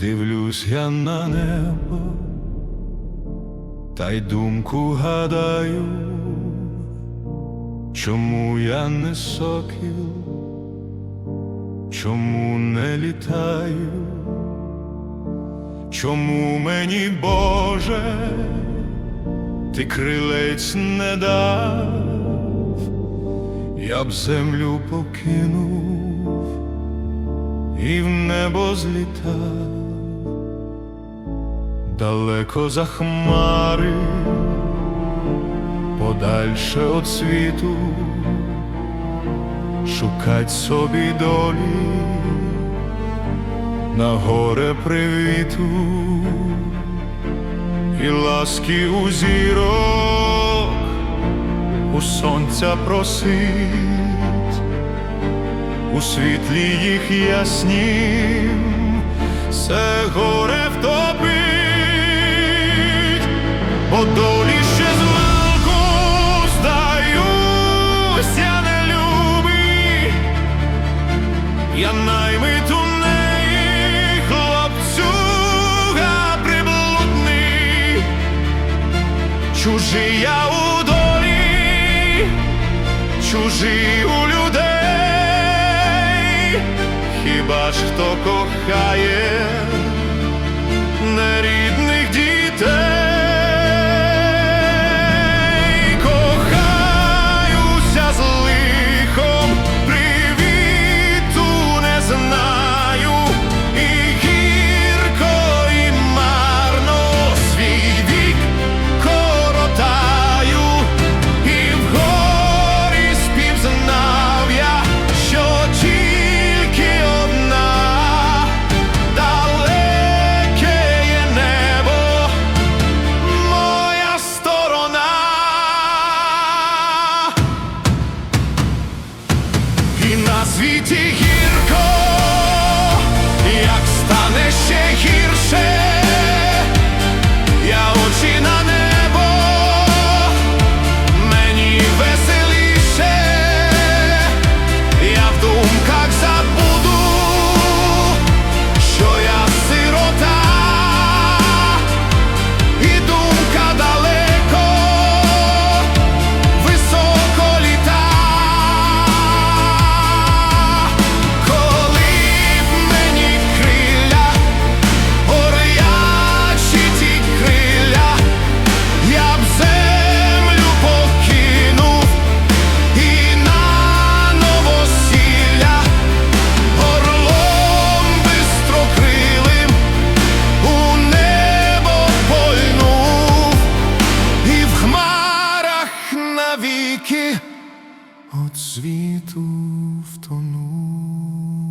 Дивлюсь я на небо, та й думку гадаю, чому я не сокіл, чому не літаю, чому мені, Боже, ти крилець не дав, я б землю покинув і в небо злітав далеко за хмари, подальше від світу, шукать собі долі на горе привіту і ласки у зірок у сонця просить у світлі їх яснім. Все горе втопить, бо долі ще не любий, я наймит у неї хлопцюга приблудний, чужий я у долі, чужий у людей, хіба ж хто кохає на світі гірко, як стане ще гірше, от світу втонув.